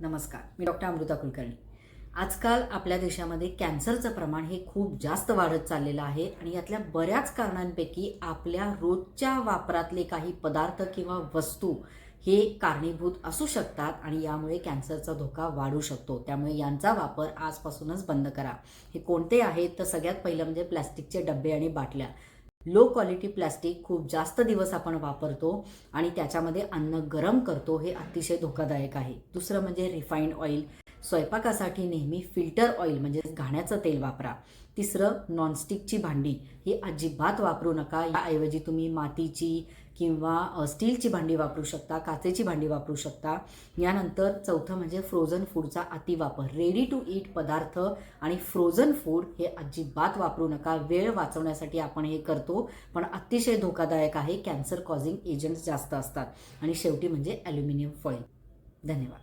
नमस्कार मी डॉक्टर अमृता कुलकर्णी. आजकाल आपल्या देशामध्ये कॅन्सरचं प्रमाण हे खूप जास्त वाढत चाललेलं आहे आणि यातल्या बऱ्याच कारणांपैकी आपल्या रोजच्या वापरातले काही पदार्थ किंवा वस्तू हे कारणीभूत असू शकतात आणि यामुळे कॅन्सरचा धोका वाढू शकतो. त्यामुळे यांचा वापर आजपासूनच बंद करा. हे कोणते आहेत? तर सगळ्यात पहिलं म्हणजे प्लॅस्टिकचे डबे आणि बाटल्या. लो क्वालिटी प्लॅस्टिक खूप जास्त दिवस आपण वापरतो आणि त्याच्यामध्ये अन्न गरम करतो हे अतिशय धोकादायक आहे. दुसरं म्हणजे रिफाईंड ऑइल स्वयंपाकासाठी नेहमी फिल्टर ऑइल म्हणजे घाण्याचं तेल वापरा. तिसरं नॉनस्टिकची भांडी. ही अजिबात वापरू नका. याऐवजी तुम्ही मातीची किंवा स्टीलची भांडी वापरू शकता काचेची भांडी वापरू शकता. यानंतर चौथं म्हणजे फ्रोझन फूडचा अतिवापर. रेडी टू ईट पदार्थ आणि फ्रोझन फूड हे अजिबात वापरू नका. वेळ वाचवण्यासाठी आपण हे करतो पण अतिशय धोकादायक आहे. कॅन्सर कॉझिंग एजंट्स जास्त असतात. आणि शेवटी म्हणजे ॲल्युमिनियम फॉईल धन्यवाद.